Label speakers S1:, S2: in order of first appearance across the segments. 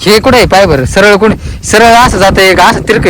S1: हे कुठे आहे? पाय बरं. सरळ कुठे? सरळ असं जात एक असं तिरक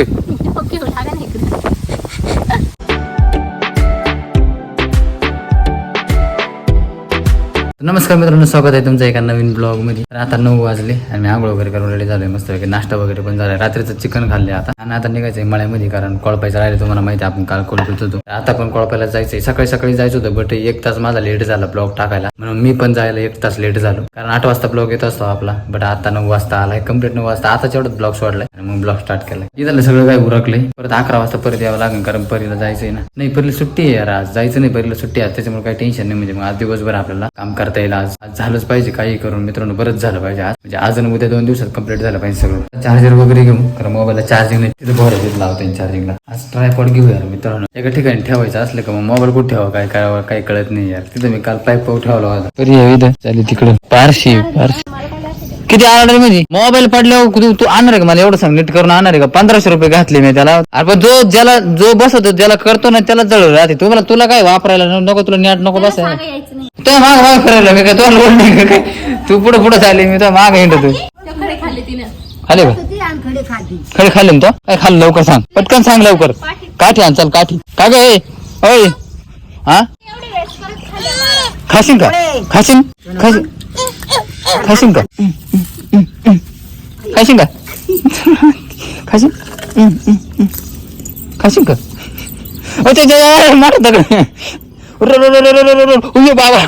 S1: नमस्कार मित्रांनो स्वागत आहे तुमचं एका नवीन ब्लॉगमध्ये. तर आता नऊ वाजले आणि मी आंघोळ वगैरे करून रेडी झालोय मस्त वगैरे नाश्ता वगैरे पण झालाय. रात्रीचं चिकन खाल्ले आता. आणि आता निघायचंय मळ्यामध्ये कारण कोळपायचं राहिले तुम्हाला माहिती आपण काल कोळपत होतो. आता पण कोळपायला जायचंय. सकाळी सकाळी जायचं होतं बट एक तास माझा लेट झाला ब्लॉग टाकायला. म्हणून मी पण जायला एक तास लेट झालो. कारण आठ वाजता ब्लॉग येत असतो आपला बट आता नऊ वाजता आलाय कंप्लीट नऊ वाजता. आता एवढंच ब्लॉग सोडलाय. आणि मग ब्लॉग स्टार्ट केलाय. इथलं सगळं काय उरकलंय. परत अकरा वाजता परत यावं लागेल कारण परीला जायचंय ना. नाही परीला सुट्टी आहे यार आज. जायचं नाही परीला सुट्टी आहे. त्याच्यामुळे काही टेन्शन नाही म्हणजे मग आज दिवसभर आपल्याला काम करता येईल. आज आज झालंच पाहिजे. काही करून मित्रांनो बरंच झालं पाहिजे. आज म्हणजे आज आणि उद्या दोन दिवसात कंप्लीट झालं पाहिजे सगळं. चार्जर वगैरे घेऊन कारण मोबाईलला चार्जिंग नाही तिथं भर तिथं लावता चार्जिंगला आज ट्रायपॉड घेऊ यार मित्रांनो. एका ठिकाणी ठेवायचं असलं का मग मोबाईल कुठे ठेवा काय करावं? काही कळत नाही यार. तिथं मी काल पाईप पाऊ ठेवला होता. तरी इथं. चालेल पारशी पारशी. किती आणणार आहे म्हणजे? मोबाईल पडल्यावर तू तू आणणार आहे का? मला एवढं सांग नीट करून आणणार आहे का? पंधराशे रुपये घातले मी त्याला. अरे पण जो ज्याला जो बसवतो ज्याला करतो ना त्याला जळ राहते. तुम्हाला तुला काय वापरायला न- नको तुला नेट नको बसायला? तो माग माग करायला मी काय तुला लोड नाही का काय? तू पुढे पुढे चालली मी तर माग हिंड तू खाले का? खडे खाल्ले. ना तो? काय खाल्लं लवकर सांग. पटकन सांग लवकर. काठी आण चल काठी. का ग ए? ओय. हा
S2: परत खाल्ले मला.
S1: खाशीन का? खाशीन का का खाशीन खाशीन का ओ ते जे मारत दगड उर उर उर उर उर उर उय बाबा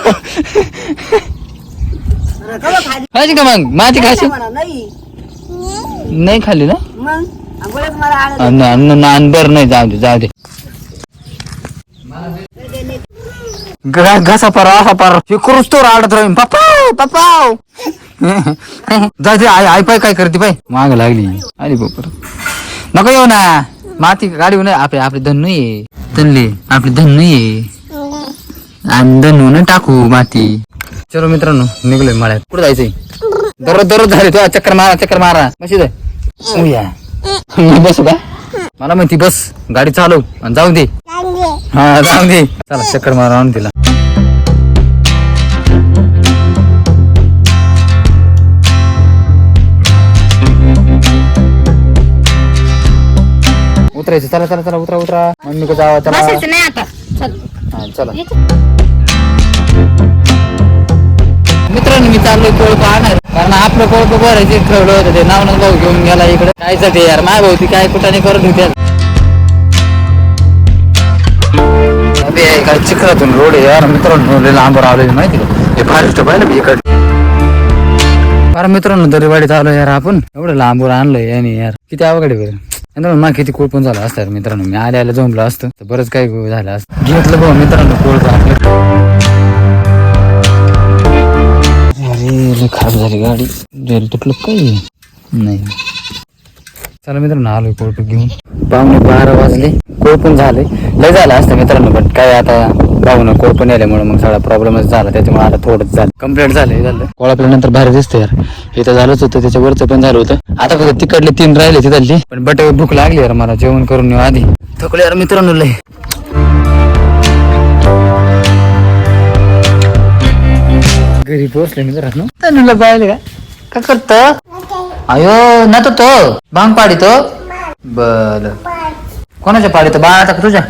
S1: खाशीन का मग माती
S3: म्हणा नाही
S1: खाल्ली ना
S3: मग
S1: अन्न अन्न नान बर नाही जाऊ दे जाऊ दे घसा पार असा पार. हे करूच तो आडत राहील पप्पा पप्पा जाऊ दे आई आई पाय काय करते पाय. माग लागली. आली बरोबर नको येऊ ना. माती गाडी नाही आपले आपले धन आहे धनले आपले धन आहे आणि धन ना टाकू माती. चलो मित्रांनो निघलोय मळ्यात. कुठं जायचंय? दररोज दररोज झाले तो चक्कर मारा चक्कर मारा. कशी जाय बसू का? मला माहिती बस. गाडी चालव आणि जाऊ दे. हा जाऊ दे. चला चक्कर मारा आणून तिला उतरायचं. चला चला चला उतरा उतरा. मम्मी का जावा चला.
S2: बसायचं नाही आता. चल.
S1: हा, चला. मित्रांनो मी चाललोय कोळप आणणार कारण आपलं कोळप भरायचे ठेवलं होतं ते नाव भाऊ घेऊन गेला इकडे. कायच ते यार? माय भाऊ ती काय कुठाने करत होत्या अबे, काय चिखलातून रोड आहे. यार मित्रांनो लय लांब रावले माहिती का? हे पाहिलं मी इकडे. फार मित्रांनो दरीवाडीत आलो यार आपण. एवढं लांबवर आणलंय याने यार. किती अवघड आहे बरं. किती कोळपण झालं असतं यार मित्रांनो. मी आल्या आल्या जमलं असतं. तर बरंच काही झालं असतं. घेतलं भाऊ मित्रांनो कोळप आपलं. अरे खराब झाली गाडी. रेल तुटलं काही? नाही. चला मित्रांनो आलोय कोळप घेऊन. पाहुणे बारा वाजले. कोळपून झाले. लय झालं असतं मित्रांनो पण काय आता पाहुणं कोळपून आल्यामुळे मग सगळा प्रॉब्लेमच झाला. त्याच्यामुळे आता थोडंच झालं. कंप्लीट झालं झालं. कोळपल्यानंतर भारी दिसतं यार. हे तर झालंच होतं त्याच्या वरचं पण झालं होतं. आता फक्त तिकडले तीन राहिले तिथली पण बट भूक लागली यार मला जेवण करून येऊ आधी. थकले यार मित्रांनो लय. घरी पोहोचले मित्रांनो. तनुला पाहिले का? का करत? अयो ना तो तो भांग पाडितो बर कोणाच्या पाडितो बाळाचा का तुझ्या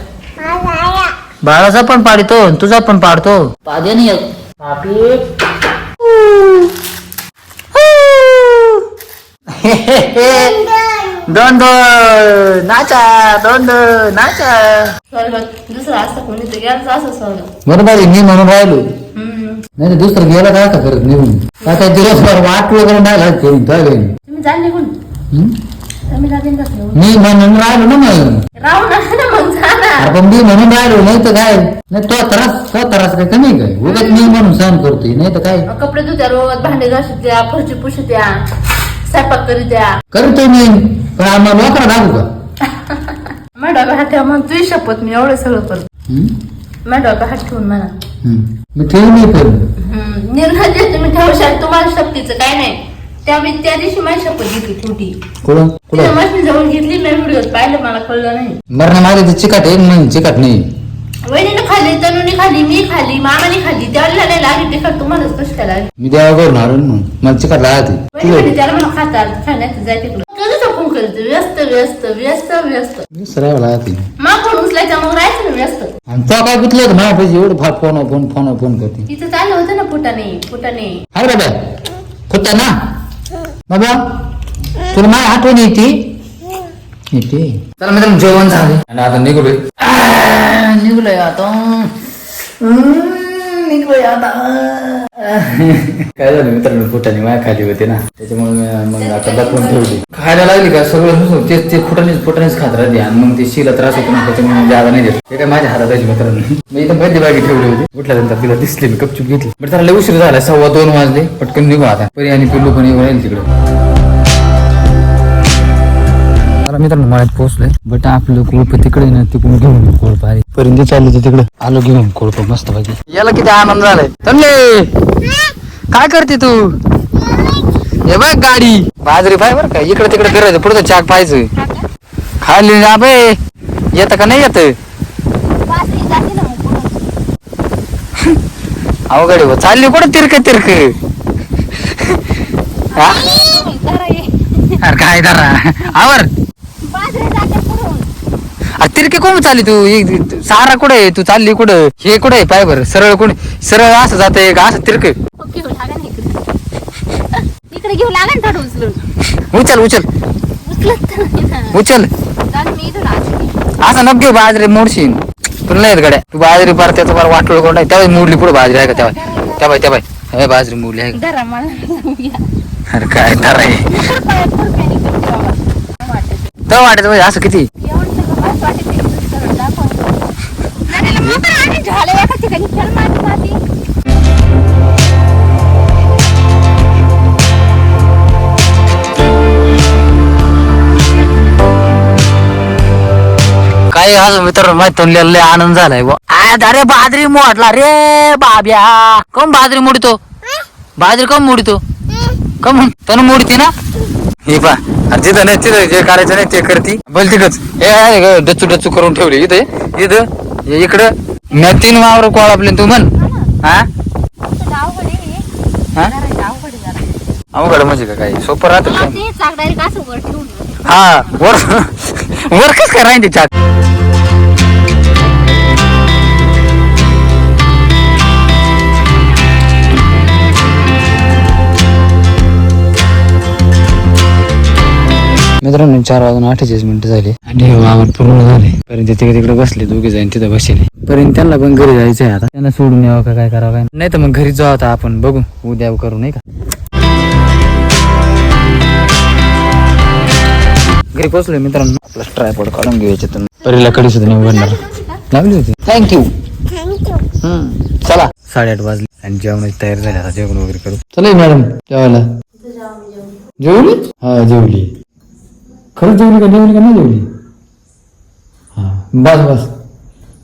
S1: बाळाचा पण पाडितो आणि तुझा पण पाडतो पादे नाही येत. दोन दोन नाचा दोन दोन नाचा
S2: स्वर्ग दुसरं असतं कोणी तर गेलं असं स्वर्ग
S1: बरोबर आहे, मी म्हणून राहिलो
S2: हम्म.
S1: नाही तर दुसरं गेला काय का करत निघून काय काय दिवसभर वाट वगैरे नाही लागत करून काय काही
S2: तुम्ही जा निघून?
S1: मी म्हणून राहिलो ना मग.
S2: राहू ना मग
S1: अरे पण मी म्हणून राहिलो नाही तर काय? नाही तो त्रास तो त्रास काय कमी काय? उगाच मी म्हणून सहन करतोय नाही तर काय?
S2: कपडे धुत्या रोज भांडे घासत द्या फरची पुसत द्या स्वयंपाक करीत द्या
S1: करतोय मी. पण आम्हाला नोकरा दाखवू का?
S2: डोक्यात हात ठेवा मग तुझी शपथ मी एवढं सगळं करतो. डोक्यात हात ठेवून म्हणा.
S1: मी ठेवू नाही पण
S2: निर्णय तुम्ही ठेवू शकता तुम्हाला शक्तीचं काय नाही. त्या मी त्या दिवशी माझी शपथ घेतली खोटी.
S1: कुठं?
S2: तिच्या
S1: कुठं?
S2: मशीन जवळ घेतली मी व्हिडिओ पाहिलं मला कळलं नाही.
S1: मरण माझे ते चिकाट आहे नाही चिकाट नाही.
S2: वहिनीने खाल्ली तनुने खाल्ली मी खाल्ली मामाने खाल्ली त्याला नाही लागली तिखट तुम्हालाच कशी काय लागली.
S1: मी देवा करून आलो ना मग. मला चिकट लागते
S2: वहिनी त्याला मला खाता आलं खाण्याचं जाय तिकडं. कधीच फोन करते व्यस्त व्यस्त व्यस्त व्यस्त.
S1: सरावं लागते
S2: मा फोन उचलायचा मग राहायचं ना व्यस्त.
S1: आणि तो काय गुतलं होतं? माझ्या पैसे एवढं फा फोन फोन फोन फोन करते.
S2: तिथं चाललं होतं ना फुटाने फुटाने
S1: हाय बाबा. खोता ना? बाबा तुला माझी आठवण येते? येते. चला मित्रांनो जेवण झाले. आणि आता निघलोय निघलोय आता. आता काय झालं मित्रांनो फुटाने माया खाली होते ना. त्याच्यामुळे मग आता ठेवली. खायला लागली का सगळं तेच ते फुटानेच फुटानेच खात राहते आणि मग ते शिला त्रास होतो ना त्याच्यामुळे जागा नाही देत. ते काय माझ्या हातात आहे मित्रांनो मी इथं मध्यभागी ठेवली होती. उठल्यानंतर तिला दिसली मी कपचूप घेतली. बट त्याला उशीर झाला सव्वा दोन वाजले. पटकन निघू आता. परी आणि पिल्लू पण येऊन येईल तिकडे. मला मित्रांनो मळ्यात पोहोचलोय. बट आपलं कोळप तिकडे ना तिकडून घेऊन कोळप. आहे पर्यंत चालले तर तिकडे. आलो घेऊन कोळप मस्त पाहिजे याला किती आनंद झालाय. तन्ले काय करते तू? हे बघ गाडी. बाजरी पाय बरं का इकडे तिकडे फिरायचं पुढचं चाक पाहायचं. खाली ना बे येतं का नाही येत? अवघड. चालली कुठं तिरक तिरक? हा? अरे काय करा आवर. अरे तिरके कोण चालली तू? इ- सारा कुठे आहे? तू चालली कुठं? हे कुठे आहे? पाय बरं सरळ कुठे सरळ असं जाते का? असं तिरक
S2: इकडे. घेऊ लागेल थोडं उचलून.
S1: उचल उचल.
S2: उचलत तर नाही ना.
S1: उचल.
S2: जाऊन मी.
S1: असं नको घेऊ बाजरी मोडशीन तुला नाही येत गड्या. तू बाजरी पार त्याचं फार वाटलं कोण आहे त्यावेळेस मोडली पुढे बाजरी आहे का तेव्हा? त्या बाय त्या बाय हे बाजरी मोडली आहे का?
S2: धरा मला
S1: अरे काय तर आहे. तर वाटायचं म्हणजे असं किती
S2: एवढं सगळं वाईट वाटत नाही. सरळ दाखव. नदीला आणि एका ठिकाणी खेळ
S1: काय आज मित्र माहीत लय आनंद झालाय बुवा. आज अरे बाजरी मोडला रे बाब्या. कम बाजरी मोडतो. बाजरी कम मोडतो. कम तन मोडती ना? हे पा अरे तिथं नाही तिथं जे करायचं नाही ते करती. बोल तिकडच. हे डचू डचू करून ठेवली इथे इथं. हे इकडं. मी तीन वावर कोळ आपले तू म्हण. हा
S2: अवघड.
S1: हा? म्हणजे का काय सोपं राहतं हा वर वर कस काय त्याच्यात मित्रांनो चार वाजून अठ्ठेचाळीस मिनिटं झाली. आणि हे वावर पूर्ण झाले. पर्यंत तिकडे तिकडे बसले दोघे जाईन तिथं बसले. पर्यंत त्यांना पण घरी जायचं आहे आता. त्यांना सोडून यावं का काय करावं काय नाही. तर मग घरी जाऊ आता आपण. बघू. उद्या करू नाही का? घरी पोहोचलोय मित्रांनो. आपला ट्रायपॉड काढून घेऊ याच्यातून. परीला कडी सुद्धा नाही उघडणार लावली होती. थँक्यू चला. साडेआठ वाजले. आणि जेवणाची तयारी झाली. आता जेवण वगैरे करू. चला मॅडम. जेवायला. जेवली? हा जेवली. खरंच जेवली का? जेवली का? नाही जेवली? हा. बस बस.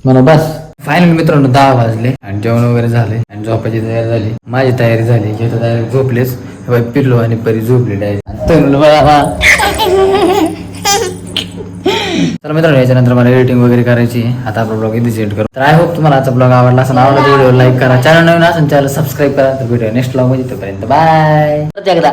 S1: मला बस. फायनल मित्रांनो दहा वाजले. आणि जेवण वगैरे झाले. आणि झोपायची तयारी झाली. माझी तयारी झाली. हे तर तयारी झोपलेच. बाई पिल्लो आणि परी झोपलेली आहे. तर मित्रांनो याच्यानंतर मला एडिटिंग वगैरे करायची आहे. आता आपला ब्लॉग इथे सेंड करू. तर आय होप तुम्हाला आजचा ब्लॉग आवडला असेल आवडला तर व्हिडिओ लाईक करा. चॅनल नवीन असेल चॅनल सबस्क्राईब करा. तर व्हिडिओ नेक्स्ट ब्लॉगमध्ये तोपर्यंत बाय एकदा